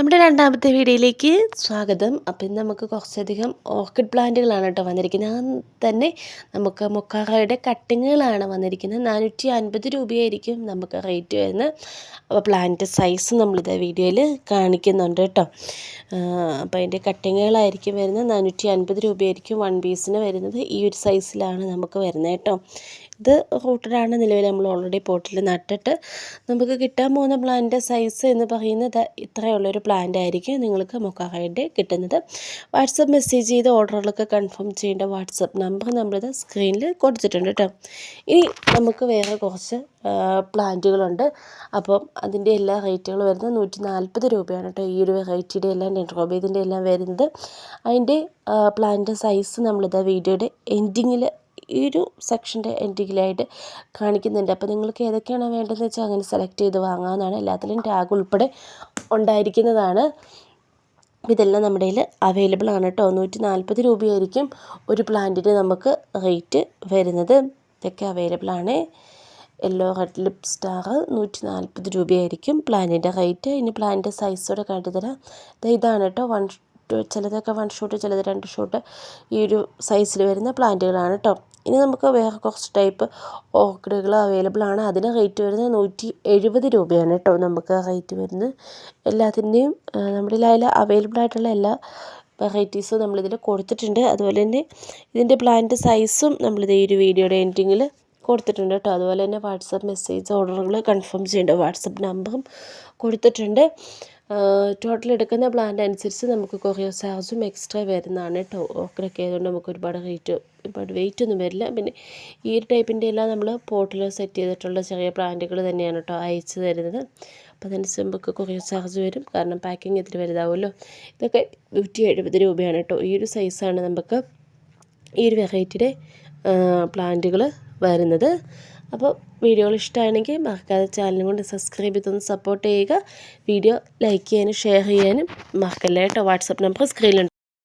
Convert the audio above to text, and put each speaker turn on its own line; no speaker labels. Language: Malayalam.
നമ്മുടെ രണ്ടാമത്തെ വീഡിയോയിലേക്ക് സ്വാഗതം. അപ്പം ഇന്ന് നമുക്ക് കുറച്ചധികം ഓർക്കിഡ് പ്ലാന്റുകളാണ് കേട്ടോ വന്നിരിക്കുന്നത്. ആ തന്നെ നമുക്ക് മൊക്കാറയുടെ കട്ടിങ്ങുകളാണ് വന്നിരിക്കുന്നത്. നാനൂറ്റി അൻപത് രൂപയായിരിക്കും നമുക്ക് റേറ്റ് വരുന്നത്. അപ്പോൾ പ്ലാന്റ് സൈസ് നമ്മളിത് വീഡിയോയിൽ കാണിക്കുന്നുണ്ട് കേട്ടോ. അപ്പോൾ അതിന്റെ കട്ടിങ്ങുകളായിരിക്കും വരുന്നത്. നാനൂറ്റി അൻപത് രൂപയായിരിക്കും വൺ പീസിന് വരുന്നത്. ഈ ഒരു സൈസിലാണ് നമുക്ക് വരുന്നത് കേട്ടോ. ഇത് റൂട്ടഡാണ് നിലവിൽ നമ്മൾ ഓൾറെഡി പോട്ടിൽ നട്ടിട്ട്. നമുക്ക് കിട്ടാൻ പോകുന്ന പ്ലാന്റ് സൈസ് എന്ന് പറയുന്നത് ഇത്രയുള്ളൊരു പ്ലാന്റ് ആയിരിക്കും നിങ്ങൾക്ക് മൊക്കാറയുടെ കിട്ടുന്നത്. വാട്സപ്പ് മെസ്സേജ് ചെയ്ത് ഓർഡറുകളൊക്കെ കൺഫേം ചെയ്യേണ്ട വാട്സപ്പ് നമ്പർ നമ്മളിത് സ്ക്രീനിൽ കൊടുത്തിട്ടുണ്ട് കേട്ടോ ഇനി നമുക്ക് വേറെ കുറച്ച് പ്ലാന്റുകളുണ്ട്. അപ്പം അതിന്റെ എല്ലാ റേറ്റുകൾ വരുന്നത് നൂറ്റി നാൽപ്പത് രൂപയാണ് കേട്ടോ ഈ ഒരു വെറൈറ്റിയുടെ എല്ലാം ഡെൻഡ്രോബേദിന്റെ എല്ലാം വരുന്നത്. അതിന്റെ പ്ലാന്റ് സൈസ് നമ്മളിത് വീഡിയോയുടെ എൻഡിങ്ങിൽ ഈ ഒരു സെക്ഷന്റെ എൻഡിങ്ങിലായിട്ട് കാണിക്കുന്നുണ്ട്. അപ്പോൾ നിങ്ങൾക്ക് ഏതൊക്കെയാണ് വേണ്ടതെന്ന് വെച്ചാൽ അങ്ങനെ സെലക്ട് ചെയ്ത് വാങ്ങാവുന്നതാണ്. എല്ലാത്തിലും ടാഗ് ഉൾപ്പെടെ ഉണ്ടായിരിക്കുന്നതാണ്. ഇതെല്ലാം നമ്മുടെ കയ്യിൽ അവൈലബിൾ ആണ് കേട്ടോ. നൂറ്റി നാൽപ്പത് രൂപയായിരിക്കും ഒരു പ്ലാന്റിന് നമുക്ക് റേറ്റ് വരുന്നത്. ഇതൊക്കെ അവൈലബിൾ ആണ്. യെല്ലോ റെഡ് ലിപ് സ്റ്റാർ നൂറ്റി നാൽപ്പത് രൂപയായിരിക്കും പ്ലാന്റിന്റെ റേറ്റ് ഇനി പ്ലാന്റിന്റെ സൈസോടെ കാട്ടിത്തരാം ഇതാണ് കേട്ടോ. വൺ ചിലതൊക്കെ വൺ ഷോട്ട് ചിലത് രണ്ട് ഷോട്ട് ഈ ഒരു സൈസിൽ വരുന്ന പ്ലാന്റുകളാണ് കേട്ടോ. ഇനി നമുക്ക് വേറെ കുറച്ച് ടൈപ്പ് ഓർക്കിഡുകൾ അവൈലബിൾ ആണ്. അതിന് റേറ്റ് വരുന്നത് നൂറ്റി എഴുപത് രൂപയാണ് കേട്ടോ നമുക്ക് റേറ്റ് വരുന്നത്. എല്ലാത്തിന്റെയും നമ്മുടെ അതിൽ അവൈലബിൾ ആയിട്ടുള്ള എല്ലാ വെറൈറ്റീസും നമ്മളിതിൽ കൊടുത്തിട്ടുണ്ട്. അതുപോലെ തന്നെ ഇതിന്റെ പ്ലാന്റ് സൈസും നമ്മളിത് ഈ ഒരു വീഡിയോയുടെ എൻഡിങ്ങിൽ കൊടുത്തിട്ടുണ്ട് കേട്ടോ. അതുപോലെ തന്നെ വാട്സപ്പ് മെസ്സേജ് ഓർഡറുകൾ കൺഫേം ചെയ്യേണ്ട. വാട്സപ്പ് നമ്പറും കൊടുത്തിട്ടുണ്ട്. ടോട്ടൽ എടുക്കുന്ന പ്ലാന്റ് അനുസരിച്ച് നമുക്ക് കൊറിയർ ചാർജും എക്സ്ട്രാ വരുന്നതാണ് കേട്ടോ ഓക്കറൊക്കെ ആയതുകൊണ്ട് നമുക്ക് ഒരുപാട് റേറ്റ് ഒരുപാട് വെയിറ്റ് ഒന്നും വരില്ല. പിന്നെ ഈ ഒരു ടൈപ്പിന്റെ എല്ലാം നമ്മൾ പോട്ടിൽ സെറ്റ് ചെയ്തിട്ടുള്ള ചെറിയ പ്ലാന്റുകൾ തന്നെയാണ് കേട്ടോ അയച്ചു തരുന്നത്. അപ്പോൾ അതനുസരിച്ച് നമുക്ക് കൊറിയർ ചാർജ് വരും. കാരണം പാക്കിംഗ് ഇത്തിരി വലുതാവുമല്ലോ. ഇതൊക്കെ നൂറ്റി എഴുപത് രൂപയാണ് കേട്ടോ ഈ ഒരു സൈസാണ് നമുക്ക് ഈ ഒരു വെറൈറ്റിയുടെ പ്ലാന്റുകൾ വരുന്നത്. അപ്പോൾ വീഡിയോകൾ ഇഷ്ടമാണെങ്കിൽ മറക്കാതെ ചാനലും കൊണ്ട് സബ്സ്ക്രൈബ് ചെയ്തൊന്ന് സപ്പോർട്ട് ചെയ്യുക. വീഡിയോ ലൈക്ക് ചെയ്യാനും ഷെയർ ചെയ്യാനും മറക്കല്ലേ കേട്ടോ. WhatsApp number സ്ക്രീനിലുണ്ട്